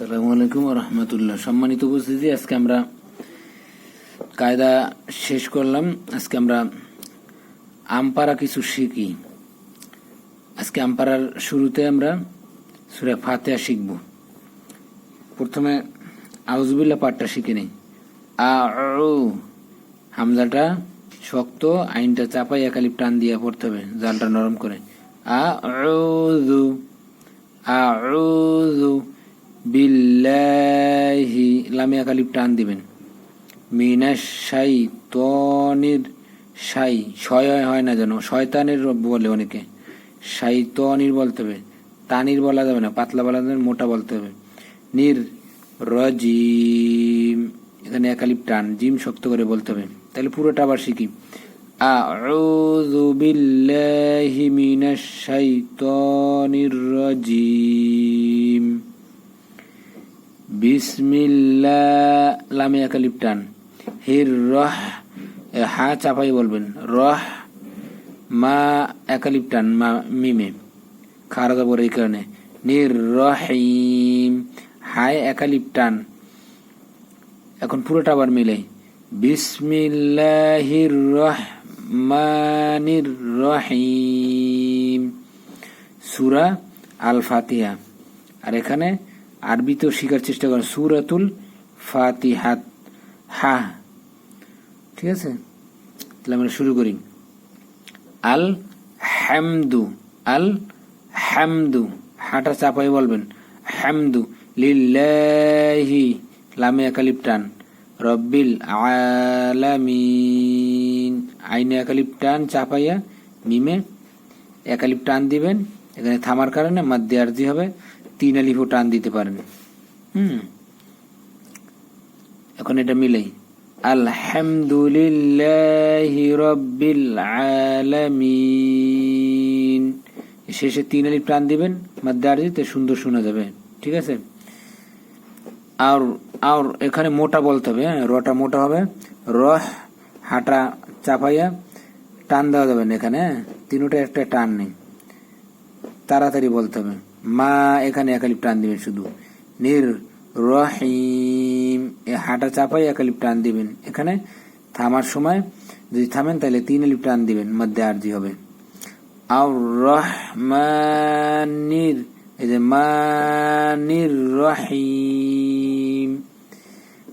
সালামু আলাইকুম রহমতুল্লাহ। সম্মানিত উপস্থিতি, আজকে আমরা কায়দা শেষ করলাম। আজকে আমরা আমপারা কিছু শিখি। আজকে আমপারার শুরুতে আমরা সুরে ফাতেহা শিখব। প্রথমে আউজবিল্লা পাঠটা শিখে নিই। হামজাটা শক্ত, আইনটা চাপাই একালিপ টান দিয়ে পড়তে হবে, জালটা নরম করে। আ আউযু বিল্লাহি, লামে একালিপ টান দিবেন। মিনাশ শাইতনির শাই, শয় হয় না যেন, শয়তানের বলে অনেকে। শাইতনির বলতে হবে, তানির বলা যাবে না, পাতলা বলা যাবে মোটা বলতে হবে। নির রজিম, এখানে একালিপ টান, জিম শক্ত করে বলতে হবে। তাহলে পুরোটা আবার শিখি। আউযু বিল্লাহি মিনাশ শাইতানির রাজিম। বিসমিল্লাহ লামে একালিপ টান। হির রহ হা চাপাই বলবেন। রহ, মা একালিপ টান, মা, মিমে। খারা যাব এই কারণে। নির রহিম, হায় একালিপ টান। এখন পুরোটা আবার মিলে। বিসমিল্লাহির রহমানির রহিম। সুরা আল ফাতিহা আর এখানে আরবিতেও শেখার চেষ্টা করেন। সুরাতুল ফাতিহাত। হা। ঠিক আছে? তাহলে আমরা শুরু করি। আল হ্যামদু আল হ্যামদু হাটা চাপাই বলবেন। হ্যামদু লিল্লাহি। লামে একালিপ টান। রব্বিল আলামিন। আইনে একালিপ টান, চাপাইয়া, মিমে একালিপ টান দিবেন। এখানে থামার কারণে মাদ্দে আরজি হবে। তিন আলিফও টান দিতে পারেন হুম। এখন এটা মিলেই। আলহামদুলিল্লাহি রব্বিল আলামিন। শেষে তিন আলিফ টান দিবেন মাদ্দে আরজিতে সুন্দর শোনা যাবে। ঠিক আছে? আর আর এখানে মোটা বলতে হবে হ্যাঁ রটা মোটা হবে। রহ, হাঁটা চাপাইয়া টান দেওয়া যাবে না এখানে হ্যাঁ। তিনোটা একটা টান নেই। তাড়াতাড়ি বলতে হবে। মা এখানে একালিপ টান দিবেন শুধু। নির রহিম, এ হাঁটা চাপাই একালিপ টান দিবেন। এখানে থামার সময় যদি থামেন তাহলে তিন আলিপ টান দিবেন, মধ্যে আরজি হবে। আর রহমানির, এই যে মানির রহিম,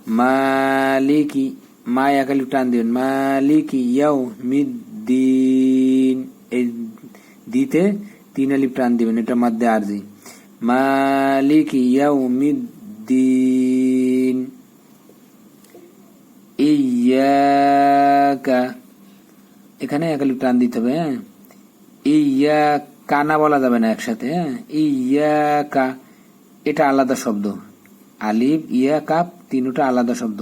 মালিকি, মা একালি টান দিবেন। মালিকি ইয়াও মিদ্দিন এই দিতে তিন আলিপ প্রাণ দিবেন, এটা মধ্যে আরজি। মালিকি ইয়াও মিদ্দিন ইয়াকা এখানে একালিপ টান দিতে হবে হ্যাঁ? ইয়া কানা বলা যাবে না একসাথে হ্যাঁ? ইয়া কা এটা আলাদা শব্দ। আলিফ, ইয়া, কাপ, তিনটা আলাদা শব্দ।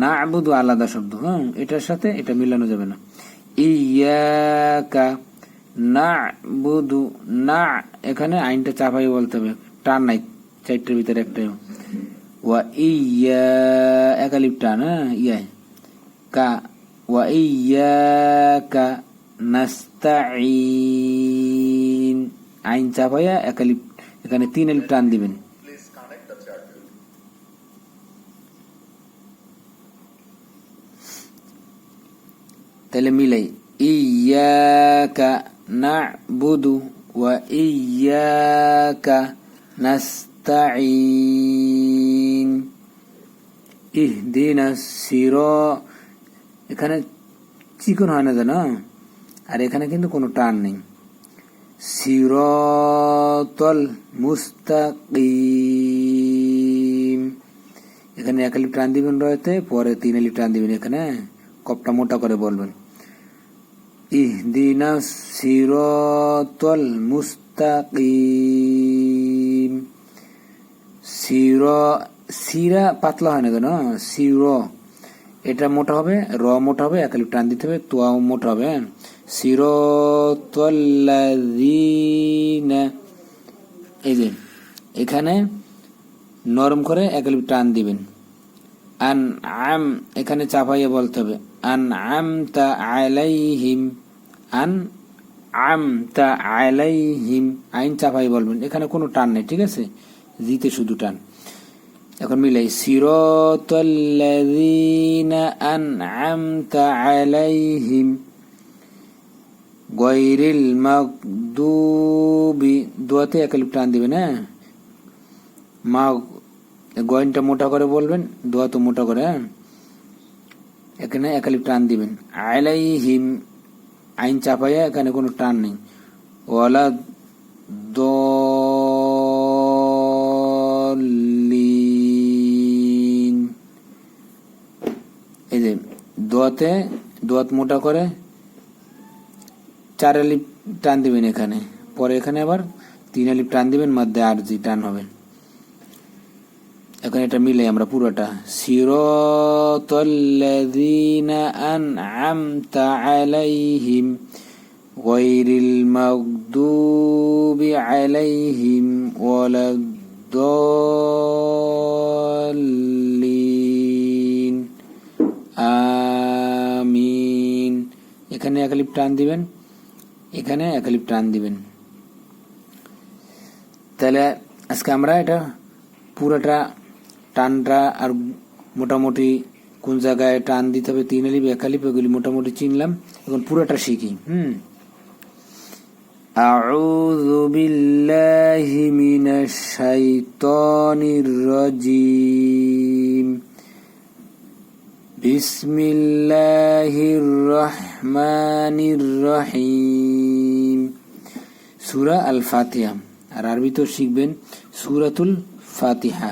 না আবুদু আলাদা শব্দ হ্যাঁ? এটার সাথে এটা মিলানো যাবে না। ইয়া কা না বুধু না এখানে আইনটা চাপাই বলতে হবে। টান নাই, চারটার ভিতরে একটাই। ওয়া ইয়া, একালিপ টান হ্যাঁ ইয়ায় কা, ওয়া ইয়া কা নাস্তাইন আইন চাপাইয়া একালিপ, এখানে তিন এলিপ টান দিবেন। তাহলে মিলাই, ইয়াকা ওয়া ইয়াকা নাস্তাইন ইহদিনা সিরা এখানে চিকন হয় না জানো আর এখানে কিন্তু কোনো টান নেই। সিরতল মুস্তাকিম। এখানে এক আলিফ টান দিবেন রয়েতে, পরে তিন আলিফ টান দিবেন এখানে। কপটা মোটা করে বলবেন। ইহদিনা সিরতল মুস্তাকিম সির সিরা পাতলা হয় না কেন সির এটা মোটা হবে র মোটা হবে একালিপ টান দিতে হবে তোয়াও মোটা হবে সিরতল্লাযীনা এই যে এখানে নরম করে একালিপ টান দিবেন আন আম এখানে চাপাইয়ে বলতে হবে। আন আম তা আলাইহিম আন আম তা আলাইহিম, আইন চাপাই বলবেন। এখানে কোনো টান নেই, ঠিক আছে? জিতে শুধু টান। এখন মিলাই, সিরাতাল্লাযীনা আন'আমতা আলাইহিম গৈরিল মাগদুবি, দোয়াতে একালিপ টান দিবেন হ্যাঁ? মা গয়নটা মোটা করে বলবেন দোয়া তো মোটা করে হ্যাঁ? এখানে একালিপ টান দিবেন। আলাইহিম, আইন চাপাইয়া এখানে কোনো টান নেই। ওয়ালা দলিন এই যে, দোয়াতে, দোয়াত মোটা করে চার আলিপ টান দিবেন এখানে। পরে এখানে আবার তিন আলিপ টান দিবেন, মধ্যে আর জি টান হবে। এখন এটা মিলে আমরা পুরোটা। সিরাতাল্লাযীনা আন'আমতা আলাইহিম গায়রিল মাগদুবি আলাইহিম ওয়ালাদ-দাল্লিন। আমিন। এখানে একালিপ টান দিবেন। এখানে একালিপ টান দিবেন। তাহলে আজকে আমরা এটা পুরোটা টানটা আর মোটামুটি কোন জায়গায় টান দিতে হবে তিন আলিপ এক আলিপ এগুলি মোটামুটি চিনলাম এখন পুরোটা শিখি হুম أعوذ بالله من الشيطان الرجيم بسم الله الرحمن الرحيم সূরা আল ফাতিহা আর আরবিতেও শিখবেন সূরাতুল ফাতিহা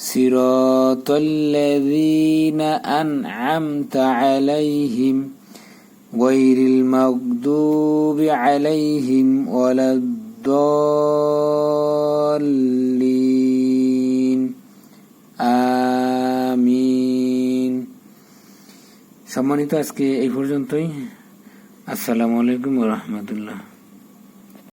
صراط الذين أنعمت عليهم غير المغضوب عليهم ولا الضالين আমিন সম্মানিত আজকে এই পর্যন্তই আসসালামু আলাইকুম রহমতুল্লাহ